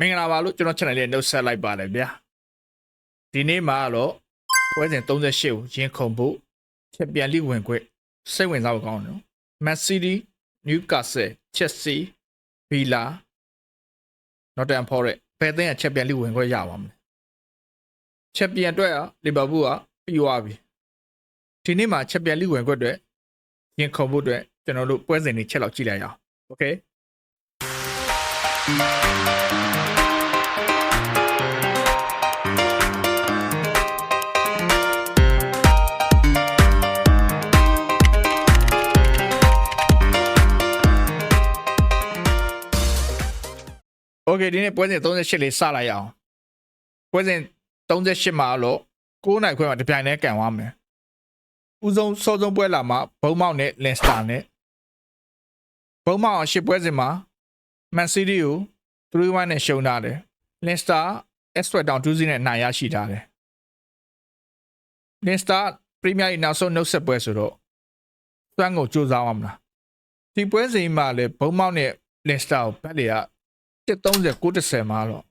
မင်္ဂလာပါလို့ကျွန်တော် channel လေးနှုတ်ဆက်လိုက်ပါတယ်ဗျာဒီနေ့မှာတော့ပွဲစဉ်38ကိုရင်ခုန်ဖို့ချက်ပြန်လိဝင်ခွင့်စိတ်ဝင်စားဖို့ကောင်းတယ်နော် Man City Newcastle Chelsea Villa Nottingham Forest ဘယ်သင်းကချက်ပြန်လိဝင်ခွင့်ရပါမလဲချက်ပြန်အတွက်လီဗာပူးကပြီးသွားပြီဒီနေ့မှာချက်ပြန်လိဝင်ခွင့်အတွက်ရင်ခုန်ဖို့အတွက်ကျွန်တော်တို့ပွဲစဉ်တွေချက်လောက်ကြည့်လိုက်ရအောင် Okay Okay ဒီနေ့ပွဲစဉ်38လေးစလိုက်အောင်ပွဲစဉ်38မှာတော့9နိုင်ခွဲမှာတပြိုင်တည်းကန်သွားမယ်ဦးဆုံးစောဆုံးပွဲလာမှာဘုံမောက်နဲ့လင်စတာနဲ့ဘုံမောက်အောင်ရှစ်ပွဲစဉ်မှာမန်စီးတီးကို3-1နဲ့ရှုံးထားတယ်လင်စတာ S12 တောင်2-0နဲ့နိုင်ရရှိထားတယ်လင်စတာပရီးမီးယားနောက်ဆုံးနှုတ်ဆက်ပွဲဆိုတော့သွမ်းကိုကြိုးစားအောင်မလားဒီပွဲစဉ်မှာလည်းဘုံမောက်နဲ့လင်စတာကိုဘက်လီက 130 930မှာတော့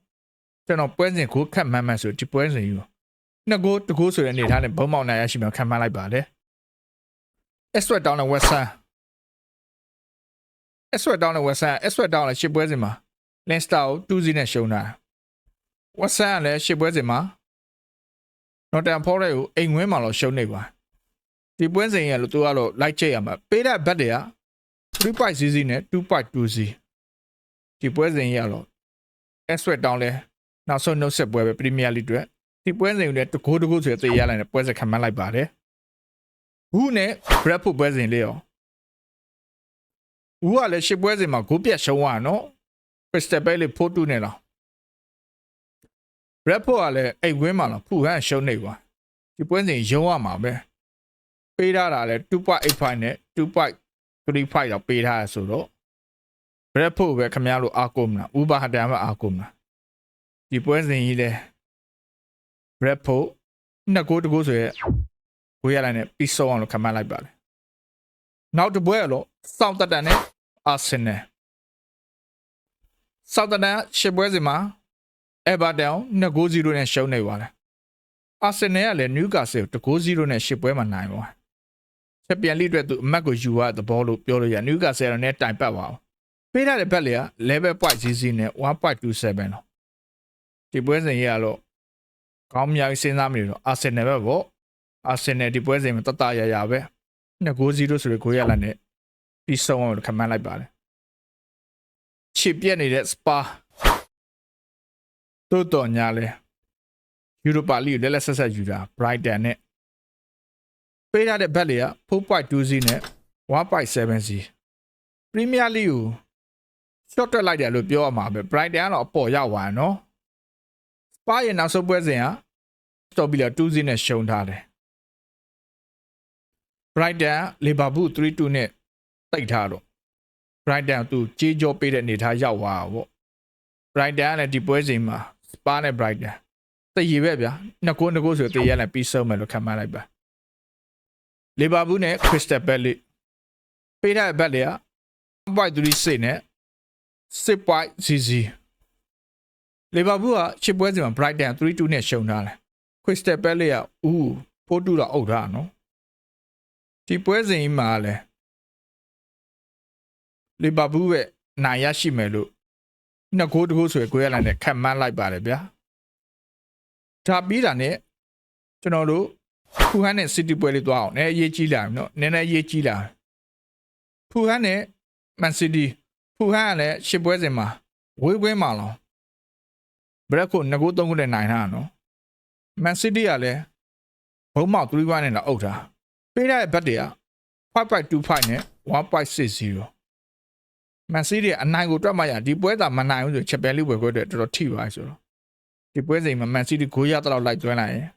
ကျွန်တော်ပွဲစဉ်ကိုခက်မှန်းမှန်းဆိုဒီပွဲစဉ်ယူနှစ်ကိုတကိုးဆိုတဲ့အနေထားနဲ့ဘုံမောင်နိုင်ရရှိမှခံမှန်းလိုက်ပါတယ်။ Eswet down နဲ့ West Ham Eswet down နဲ့ West Ham Eswet down နဲ့ရှစ်ပွဲစဉ်မှာ Leicester ကို2-0နဲ့ရှုံးတာ West Ham ကလည်းရှစ်ပွဲစဉ်မှာ Nottingham Forest ကိုအိမ်ဝင်းမှာတော့ရှုံးနေပါဒီပွဲစဉ်ရလို့သူကတော့လိုက်ချိတ်ရမှာပေးတဲ့ဘက်တွေက3.00နဲ့2.20 ဒီပွဲစဉ်ရတော့ Eswet down လဲနောက်ဆုံးနှုတ်ဆက်ပွဲပဲပရီးမီးယားလိအတွက်ဒီပွဲစဉ်နဲ့တကိုးတကိုးဆိုတဲ့ရလိုက်တဲ့ပွဲစဉ်ခံမှန်းလိုက်ပါတယ်ဘူးနဲ့ Bradford ပွဲစဉ်လေးရောဘူးကလည်းရှစ်ပွဲစဉ်မှာဂိုးပြတ်ရှုံးသွားနော် Crystal Palace 4-2နဲ့လား Bradford ကလည်းအိတ်ဝင်းမှာလားဖူဟန်ရှုံးနေပါဒီပွဲစဉ်ရုံးရမှာပဲပေးထားတာလည်း2.85နဲ့2.35တော့ပေးထားရဆိုတော့ Bradford ပဲခင်ဗျားတို့အားကိုးမလားဥပါဟတန်ပဲအားကိုးမလားဒီပွဲစဉ်ကြီးလဲ Bradford နှစ်ကိုတကိုးဆိုရဲကိုရလိုက်နဲ့ပြီးဆုံးအောင်လို့ခန့်မှန်းလိုက်ပါတယ်နောက်တစ်ပွဲကတော့စောင့်တတန်နဲ့ Arsenal စောင့်တတန်ရှစ်ပွဲစဉ်မှာ Everton 2 0နဲ့ရှုံးနေပါတယ် Arsenal ကလည်း Newcastle 2 0နဲ့ရှစ်ပွဲမှာနိုင်ပါချက်ပြန်လိအတွက်သူအမတ်ကိုယူရတဲ့ဘောလို့ပြောလို့ရ Newcastle ကလည်းတိုင်ပတ်ပါအောင် ပေးထားတဲ့ဘက်လေက level point CC နဲ့1.27တော့ဒီပွဲစဉ်ရတော့ကောင်းများစဉ်းစားမိလို့အာဆင်နယ်ပဲပေါ့အာဆင်နယ်ဒီပွဲစဉ်မှာတတရရပဲ2-0ဆိုရကိုရလာနဲ့ပြီးဆုံးအောင်ခမန်းလိုက်ပါတယ်ချစ်ပြက်နေတဲ့စပါတို့တော်ညာလဲယူရိုပါလိကိုလက်လက်ဆက်ဆက်ယူတာ Brighton နဲ့ပေးထားတဲ့ဘက်လေက4.20နဲ့1.70 Premier League ကို short တက်လိုက်တယ်လို့ပြောရမှာပဲ Brighton ကတော့အပေါ်ရောက်သွားတယ်နော် Spa ရဲ့နောက်ဆုံးပွဲစဉ်က Aston Villa 2-0နဲ့ရှုံးထားတယ် Brighton က Liverpool 3-2နဲ့တိတ်ထားတော့ Brighton ကသူကြေးကြောပေးတဲ့အနေထားရောက်သွားတာပေါ့ Brighton ကလည်းဒီပွဲစဉ်မှာ Spa နဲ့ Brighton တည်ရပဲဗျာနှစ်ကိုနှစ်ကိုဆိုတည်ရလိုက်ပြီးဆုံးမယ်လို့ခန့်မှန်းလိုက်ပါ Liverpool နဲ့ Crystal Palace ပေးထားတဲ့ဘက်လေက1.36နဲ့ 6.00လီဗာပူးကချစ်ပွဲစဉ်မှာ Brighton 3-2နဲ့ရှုံးထားတယ်။ Crystal Palace ကဦး4-2တော့အုပ်ထားနော်။ဒီပွဲစဉ်ကြီးမှာလည်းလီဗာပူးရဲ့နိုင်ရရှိမယ်လို့နှစ်ဂိုးတဂိုးဆိုရကိုရလာနဲ့ခံမှန်းလိုက်ပါတယ်ဗျာ။ဒါပြီးတာနဲ့ကျွန်တော်တို့ဖူဟန်နဲ့ City ပွဲလေးသွားအောင်။နည်းအရေးကြီးလာပြီနော်။နည်းနည်းအရေးကြီးလာ။ဖူဟန်နဲ့ Man City ဖူ ဟန်ကလည်းရှစ်ပွဲစဉ်မှာဝေးပွဲမှာလောဘရက်ကိုငကိုသုံးခုနဲ့နိုင်တာနော်မန်စီးတီးကလည်းဘုံမောက်3-1နဲ့တော့အုပ်တာပေးရတဲ့ဘက်တွေက5.25နဲ့1.60မန်စီးတီးကအနိုင်ကိုတွက်မှရဒီပွဲသာမနိုင်ဘူးဆိုချက်ပယ်လိပွဲခွဲအတွက်တော်တော်ထိပါဆိုတော့ဒီပွဲစဉ်မှာမန်စီးတီး9ရတော့လိုက်သွင်းလိုက်ရင်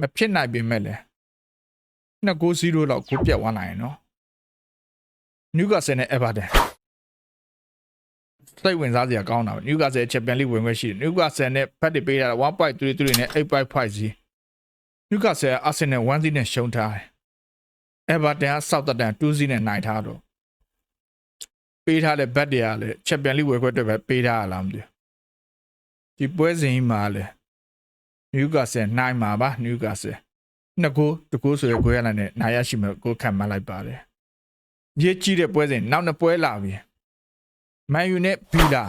မဖြစ်နိုင်ပြင်မဲ့လေ2 0လောက်ကိုပြတ်သွားနိုင်နော်နျူကာဆယ်နဲ့အေဗာတန် စိတ်ဝင်စားစရာကောင်းတာပဲနျူကာဆယ်ချန်ပီယံလိဝင်ခွင့်ရှိတယ်နျူကာဆယ်နဲ့ဖတ်တွေပေးတာ1.33နဲ့8.50နျူကာဆယ်အာဆင်နယ်1-0နဲ့ရှုံးထားတယ်အဲဗာတန်ကဆောက်တတန်2-0နဲ့နိုင်ထားတော့ပေးထားတဲ့ဘက်တွေကလည်းချန်ပီယံလိဝင်ခွင့်အတွက်ပဲပေးထားရလားမသိဒီပွဲစဉ်ကြီးမှာလေနယူကာဆယ်နိုင်မှာပါနယူကာဆယ်နှစ်ကိုတကိုးဆိုရကိုရလာနဲ့နိုင်ရရှိမယ်ကိုခံမလိုက်ပါတယ်ရေးကြည့်တဲ့ပွဲစဉ်နောက်နှစ်ပွဲလာပြီ မန်ယူနဲ့ဘီလာ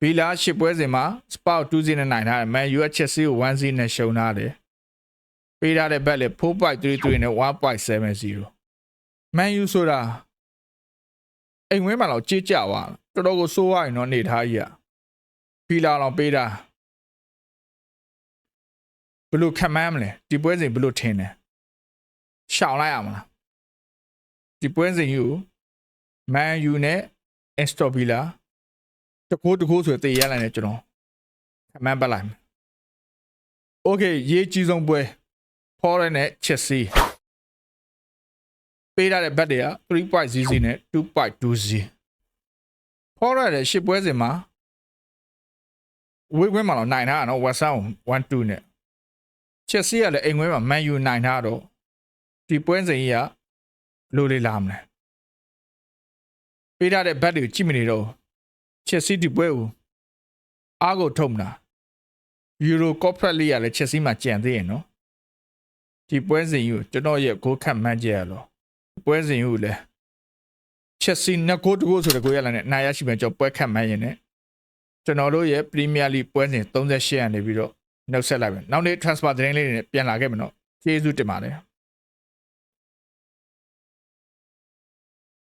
ဘီလာရှစ်ပွဲစဉ်မှာစပေါ2-0နဲ့နိုင်ထားတယ်မန်ယူကချက်စီကို1-0နဲ့ရှုံးထားတယ်ပေးထားတဲ့ဘက်လေ4.33နဲ့1.70မန်ယူဆိုတာအိမ်ဝင်းမှာတော့ကြေးကြသွားတော်တော်ကိုစိုးရရင်တော့နေထားကြီးอ่ะဘီလာတော့ပေးတာဘယ်လို့ခံမမ်းမလဲဒီပွဲစဉ်ဘယ်လို့ထင်လဲရှောင်လိုက်ရမလားဒီပွဲစဉ်ယူမန်ယူနဲ့ Aston Villa တကိုးတကိုးဆိုတေးရလိုက်တယ်ကျွန်တော်ခမန်းပတ်လိုက်မယ်။ Okay ရေးကြီးဆုံးပွဲ Forest နဲ့ Chelsea ပေးထားတဲ့ဘတ်တွေက3.00နဲ့2.20 Forest ရဲ့ရှစ်ပွဲစဉ်မှာဝေးခွင်းမှာတော့နိုင်ထားတာနော် West Ham 1-2နဲ့ Chelsea ကလည်းအိမ်ခွင်းမှာ Man U နိုင်ထားတော့ဒီပွဲစဉ်ကြီးကလိုလေလာမလဲ ပေးထားတဲ့ဘက်တွေကိုကြည့်မနေတော့ချက်စီဒီပွဲကိုအားကိုထုံတာယူရိုကော့ဖရက်လေးကလည်းချက်စီမှာကြံသေးရင်နော်ဒီပွဲစဉ်ကြီးကိုကျွန်တော်ရဲ့ဂိုးခတ်မှန်းကြရတော့ပွဲစဉ်ကြီးကိုလည်းချက်စီနှစ်ဂိုးတဂိုးဆိုတဲ့ဂိုးရလာနဲ့နိုင်ရရှိမယ်ကျွန်တော်ပွဲခတ်မှန်းရင်ねကျွန်တော်တို့ရဲ့ပရီးမီးယားလိပွဲစဉ်38ရနေပြီးတော့နှုတ်ဆက်လိုက်မယ်နောက်နေ့ transfer သတင်းလေးတွေနဲ့ပြန်လာခဲ့မယ်နော်ကျေးဇူးတင်ပါတယ်